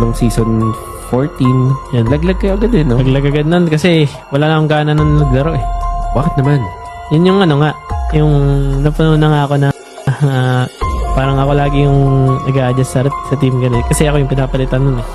nung season 14. Yan, laglag kayo agad eh, no? Naglag agad nun kasi wala na akong gana nun naglaro eh. Bakit naman? Yun yung ano nga, yung napuno na nga ako na ah, parang ako lagi yung nag-a-adjust sa, sa team ganun. Kasi ako yung pinapalitan nun eh.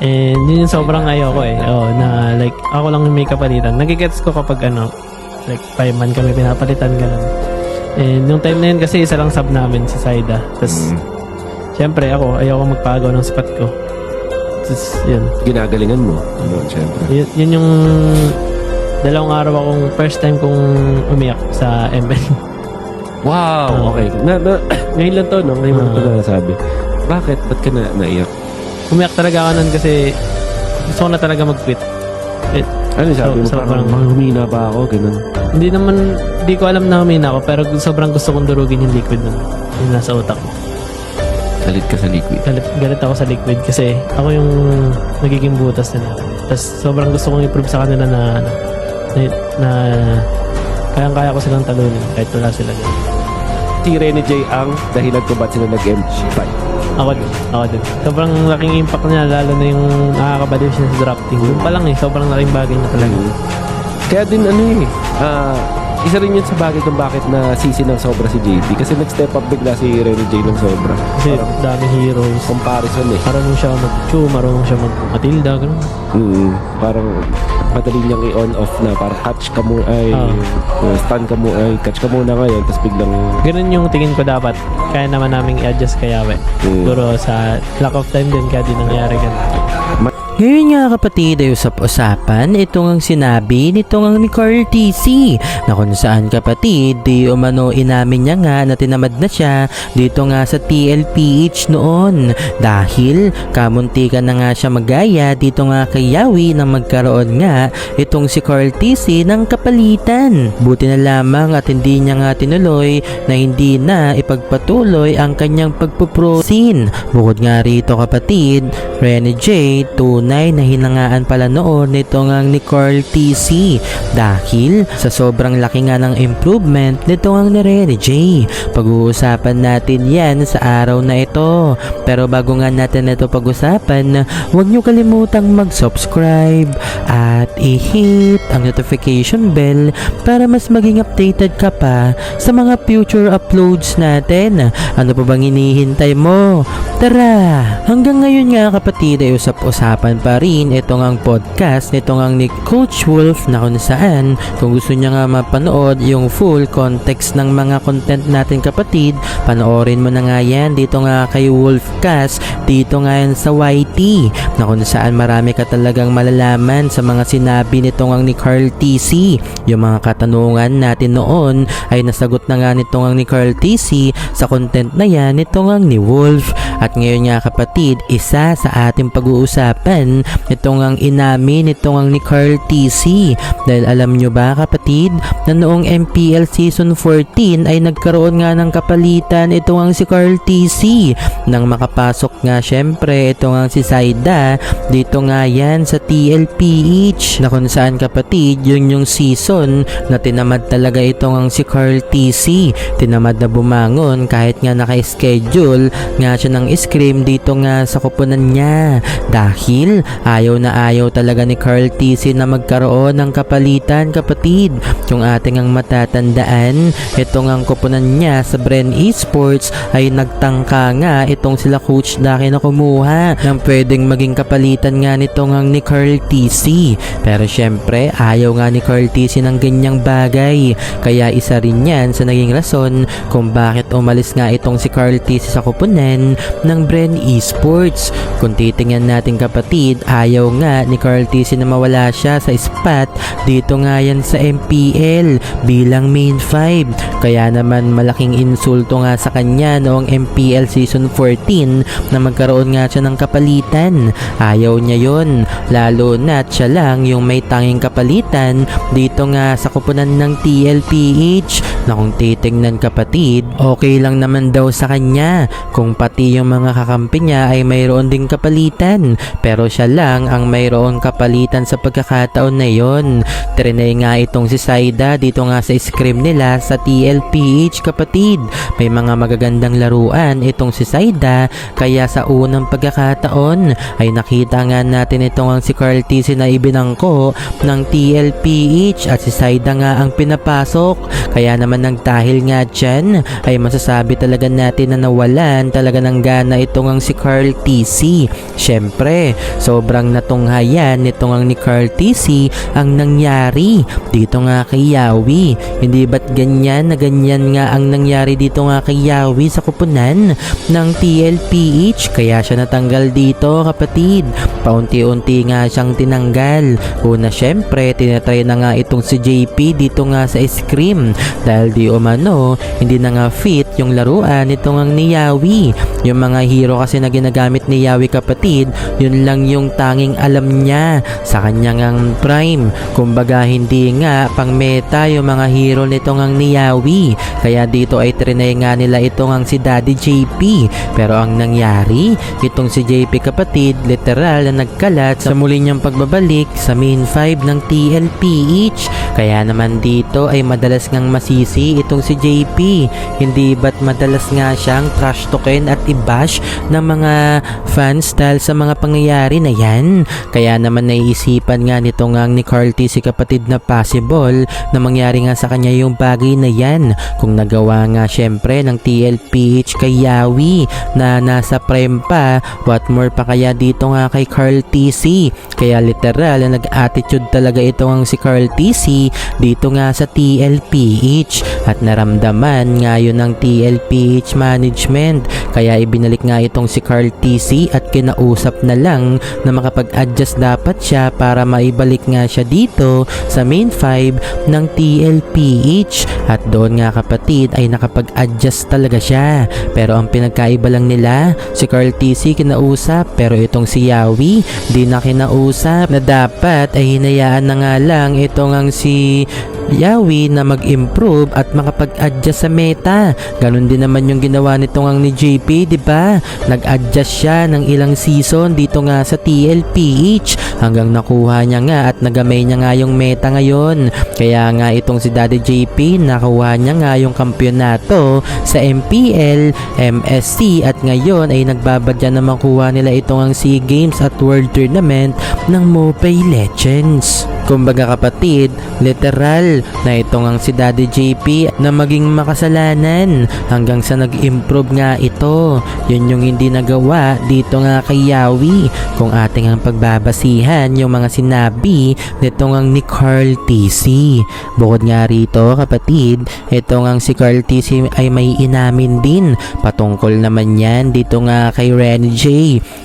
And yun yung sobrang ayoko eh. Oo, na like, ako lang yung may kapalitan. Nagigets ko kapag ano, like, five man kami pinapalitan ganun. And yung time na yun kasi isa lang sub namin si Saida. Tapos, Mm. Syempre ako, ayoko magpagaw ng spot ko. Tapos, yun. Ginagalingan mo. Ano, syempre. Yun, yun yung dalawang araw akong first time kong umiyak sa ML. Wow! Oo. Okay. Na, na, ngayon lang to, no? Ngayon lang to Ah. na nasabi. Bakit? Ba't ka na naiyak? umiyak talaga ako nun kasi gusto ko na talaga mag-quit. Eh, Ano sabi mo? So- parang, sobrang- "Ah, humina ba ako? Ganun. hindi naman, hindi ko alam na humina ako pero sobrang gusto kong durugin yung liquid nun. Yung nasa utak ko. Salit ka sa liquid. Galit, galit ako sa liquid kasi ako yung nagiging butas nila. Tapos sobrang gusto kong i-prove sa kanila na ano, na, na kayang-kaya ko silang talunin kahit wala sila dyan. Si Rene J ang dahilan kung ba't sila nag-M5. Ako din. Ako din. Sobrang laking impact niya lalo na yung nakakabaliw siya sa drafting. Doon pa lang eh. Sobrang laking bagay na talaga. Mm. Kaya din ano eh, ah, isa rin yun sa bagay kung bakit na sisi ng sobra si JP. Kasi nag-step up bigla si Rene J ng sobra. Kasi Parang daming heroes. comparison eh. Marunong siya mag-chew, marunong siya mag-matilda, gano'n. Mm, parang madali niyang i-on off na parang catch ka mo ay Ah. uh, stun ka mo ay catch ka muna ngayon tapos biglang Ganun yung tingin ko dapat. Kaya naman namin i-adjust kay Yawe. Mm. Siguro sa lack of time din kaya di nangyari ganun. Ngayon nga kapatid ay usap-usapan itong ang sinabi nitong ang ni Carl TC na kung saan kapatid di umano inamin niya nga na tinamad na siya dito nga sa TLPH noon dahil kamuntikan na nga siya magaya dito nga kay Yawi na magkaroon nga itong si Carl TC ng kapalitan. Buti na lamang at hindi niya nga tinuloy na hindi na ipagpatuloy ang kanyang pagpuprosin. Bukod nga rito kapatid, Rene J, tunay na hinangaan pala noon nito ngang ni Carl TC dahil sa sobrang laki nga ng improvement nito ngang ni Rene J. Pag-uusapan natin yan sa araw na ito. Pero bago nga natin ito pag-usapan, huwag nyo kalimutang mag-subscribe at i-hit ang notification bell para mas maging updated ka pa sa mga future uploads natin. Ano pa bang hinihintay mo? Tara! Hanggang ngayon nga kapatid ay usap-usapan pa rin itong ang podcast nitong ang ni Coach Wolf na kung saan kung gusto niya nga mapanood yung full context ng mga content natin kapatid, panoorin mo na nga yan dito nga kay Wolfcast dito nga yan sa YT na kung saan marami ka talagang malalaman sa mga sinabi nitong ang ni Carl TC. Yung mga katanungan natin noon ay nasagot na nga nitong ang ni Carl TC sa content na yan nitong ang ni Wolf. At ngayon nga kapatid, isa sa ating pag-uusapan itong ang inamin nitong ang ni Carl TC. Dahil alam nyo ba kapatid na noong MPL Season 14 ay nagkaroon nga ng kapalitan itong ang si Carl TC. Nang makapasok nga syempre itong ang si Saida dito nga yan sa TLPH na kung saan kapatid yun yung season na tinamad talaga itong ang si Carl TC. Tinamad na bumangon kahit nga naka-schedule nga siya ng scream dito nga sa kupunan niya. Dahil ayaw na ayaw talaga ni Carl TC na magkaroon ng kapalitan kapatid. Yung ating ang matatandaan, itong ang kupunan niya sa Bren Esports ay nagtangka nga itong sila Coach Daki na kumuha ng pwedeng maging kapalitan nga nitong ang ni Carl TC. Pero syempre, ayaw nga ni Carl TC ng ganyang bagay. Kaya isa rin yan sa naging rason kung bakit umalis nga itong si Carl TC sa kupunan ng Bren Esports. Kung titingnan natin kapatid, ayaw nga ni Carl TC na mawala siya sa spot dito nga yan sa MPL bilang main 5. Kaya naman malaking insulto nga sa kanya noong MPL season 14 na magkaroon nga siya ng kapalitan. Ayaw niya yon lalo na siya lang yung may tanging kapalitan dito nga sa kupunan ng TLPH na kung titingnan kapatid, okay lang naman daw sa kanya kung pati yung mga kakampi niya ay mayroon ding kapalitan pero siya lang ang mayroon kapalitan sa pagkakataon na yon. Trinay nga itong si Saida dito nga sa scrim nila sa TLPH kapatid. May mga magagandang laruan itong si Saida kaya sa unang pagkakataon ay nakita nga natin itong ang si Carl TC na ibinangko ng TLPH at si Saida nga ang pinapasok. Kaya naman nang dahil nga dyan ay masasabi talaga natin na nawalan talaga ng gana itong ang si Carl TC. Siyempre, sobrang natunghayan nitong ang ni Carl TC ang nangyari dito nga kay Yawi. Hindi ba't ganyan na ganyan nga ang nangyari dito nga kay Yawi sa kupunan ng TLPH kaya siya natanggal dito kapatid. Paunti-unti nga siyang tinanggal. Una syempre, tinatry na nga itong si JP dito nga sa scream dahil di umano, hindi na nga fit yung laruan nitong ang ni Yawi. Yung mga hero kasi na ginagamit ni Yawi kapatid, yun lang yung tanging alam niya sa kanyang ang prime. Kumbaga hindi nga pang meta yung mga hero nitong ang ni Yawi. Kaya dito ay trinay nga nila itong ang si Daddy JP. Pero ang nangyari, itong si JP kapatid literal na nagkalat sa muli niyang pagbabalik sa main 5 ng TLPH. Kaya naman dito ay madalas ngang masisi itong si JP. Hindi ba't madalas nga siyang trash talkin at i-bash ng mga fans dahil sa mga pangyayari na yan. Kaya naman naiisipan nga nito nga ni Carl T si kapatid na possible na mangyari nga sa kanya yung bagay na yan. Kung nagawa nga syempre ng TLPH kay Yawi na nasa prime pa, what more pa kaya dito nga kay Carl TC. Kaya literal na nag-attitude talaga ito ang si Carl TC dito nga sa TLPH at naramdaman nga yun ng TLPH management. Kaya ibinalik nga itong si Carl TC at kinausap na lang na makapag-adjust dapat siya para maibalik nga siya dito sa main 5 ng TLPH at doon nga kapatid ay nakapag-adjust talaga siya. Pero ang pinagkaiba lang nila si Carl TC kinausap pero itong si Yawi di na kinausap na dapat ay hinayaan na nga lang itong ang si Yawi na mag-improve at makapag-adjust sa meta. Ganon din naman yung ginawa nitong ang ni JP, di ba? Nag-adjust siya ng ilang season dito nga sa TLPH hanggang nakuha niya nga at nagamay niya nga yung meta ngayon. Kaya nga itong si Daddy JP nakuha niya nga yung kampyonato sa MPL, MSC at ngayon ay nagbabadya na makuha nila itong ang SEA Games at World Tournament ng Mobile Legends. Kumbaga kapatid, literal na itong ang si Daddy JP na maging makasalanan hanggang sa nag-improve nga ito. Yun yung hindi nagawa dito nga kay Yawi kung ating ang pagbabasihan yung mga sinabi nitong ang ni Carl TC. Bukod nga rito kapatid, itong ang si Carl TC ay may inamin din patungkol naman yan dito nga kay Renny J.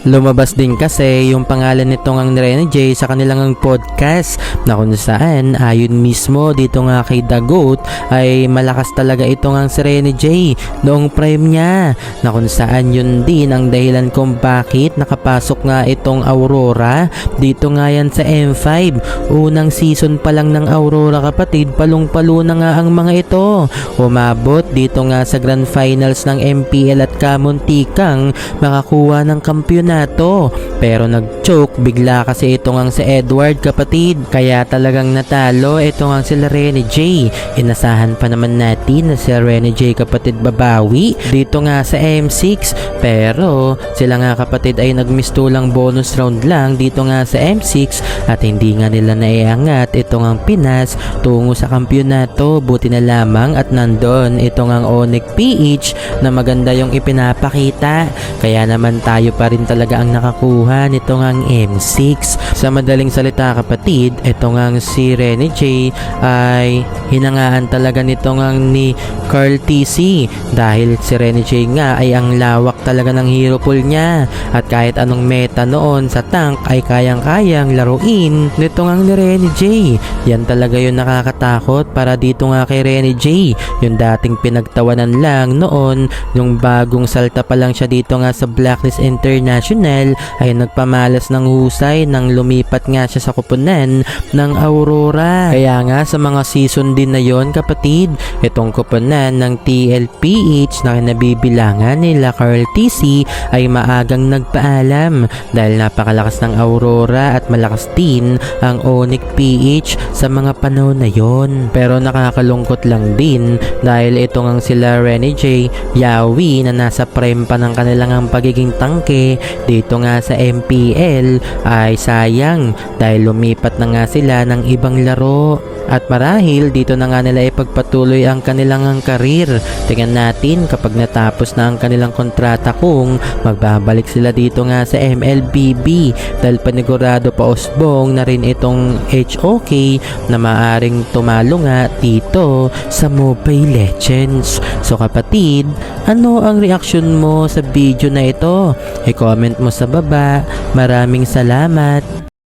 Lumabas din kasi yung pangalan nitong ang Renny J sa kanilang ang podcast na kung saan ayon mismo dito nga kay Goat ay malakas talaga itong ang si Renny J noong prime niya na kung saan yun din ang dahilan kung bakit nakapasok nga itong Aurora. Dito nga yan sa M5 unang season pa lang ng Aurora kapatid palong-palo na nga ang mga ito. Umabot dito nga sa grand finals ng MPL at kamuntikang makakuha ng kampyonato. Pero nag-choke bigla kasi itong ang si Edward kapatid kaya talagang natalo itong ang sila Rene J. Inasahan pa naman natin na si Rene J kapatid babawi dito nga sa M6 pero sila nga kapatid ay nagmistulang bonus round lang dito nga sa M6 at hindi nga nila naiangat itong ang Pinas tungo sa kampyonato. Buti na lamang at nandun itong ang Onyx PH na maganda yung ipinapakita. Kaya naman tayo pa rin talaga ang nakakuha nitong ang M6 sa madaling salita kapatid itong ang si Rene J ay hinangaan talaga nitong ang ni Carl TC dahil si Rene J nga ay ang lawak talaga ng hero pool niya. At kahit anong meta noon sa tank ay kayang-kayang laruin nitong ang ni Rene J. Yan talaga yung nakakatakot para dito nga kay Rene J. Yung dating pinagtawanan lang noon yung bagong salta pa lang siya dito nga sa Blacklist International ay nagpamalas ng husay nang lumipat nga siya sa kupunan ng Aurora. Kaya nga sa mga season din na yon kapatid, itong kuponan ng TLPH na kinabibilangan nila Carl TC ay maagang nagpaalam dahil napakalakas ng Aurora at malakas din ang Onyx PH sa mga panahon na yon. Pero nakakalungkot lang din dahil ito ngang sila Renny J, Yawi na nasa prime pa ng kanilang ang pagiging tangke dito nga sa MPL ay sayang dahil lumipat na nga sila ng ibang laro. At marahil dito na nga nila ipagpatuloy ang kanilang ang karir. Tingnan natin kapag natapos na ang kanilang kontrata kung magbabalik sila dito nga sa MLBB dahil panigurado pa usbong na rin itong HOK na maaring tumalo nga dito sa Mobile Legends. So kapatid, ano ang reaksyon mo sa video na ito? I-comment mo sa baba. Maraming salamat.